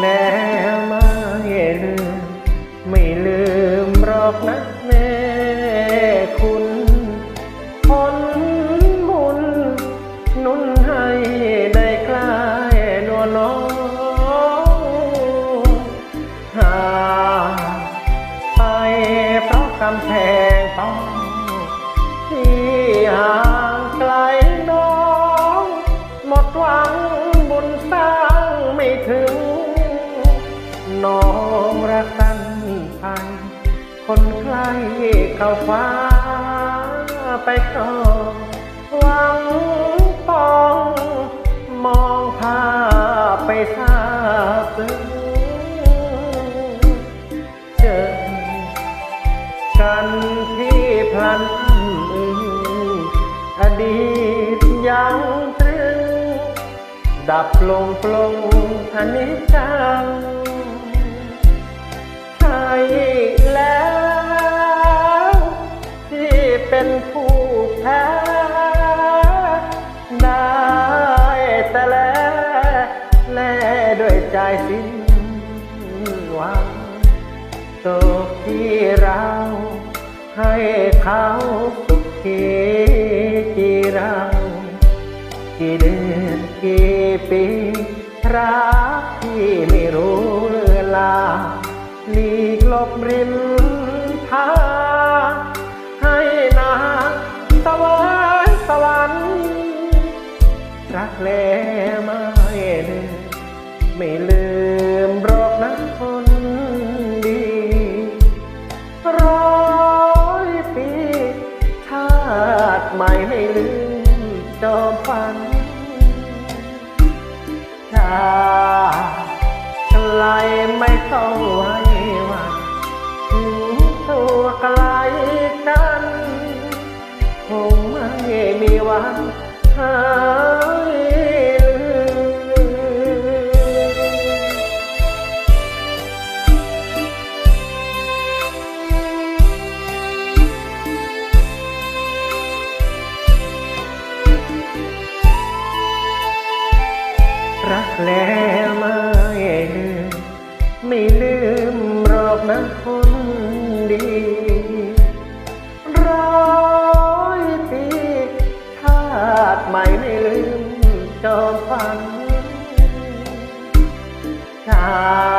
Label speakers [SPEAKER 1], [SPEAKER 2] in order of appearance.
[SPEAKER 1] ไม่ลืม ไม่ลืมหรอกนะแม่คุณผลบุญนุนให้ได้ใกล้นวลน้องหาไปเพราะกำแพงต้องที่ห่างไกลน้อง หมดหวังบุญสร้างไม่ถึง กกันไป คนใกล้เข้าฟ้าไปก่อนหวังปองมองภาพไปทราบซึ้งเจอกันที่พลันอืมอดีตยังตรึง ดับลงปลงอนิจจัง ผู้แพ้ได้แต่แลแลด้วยใจสิ้นหวังโศกที่เราให้เขาสุขีกี่เรากี่เดือนกี่ปีรักที่ไม่รู้เลือลาหลีกลบริม รักแล้วไม่ลืมไม่ลืมรอกนะคนดี ร้อยปีชาติใหม่ไม่ลืมจอมฝันชาติไกลไม่ต้องไว้วันถึงตัวไกลกัน คงไม่มีวัน รักแล้วไม่ลืม ไม่ลืมหรอกนะค ไม่ลืมจอมฝันชา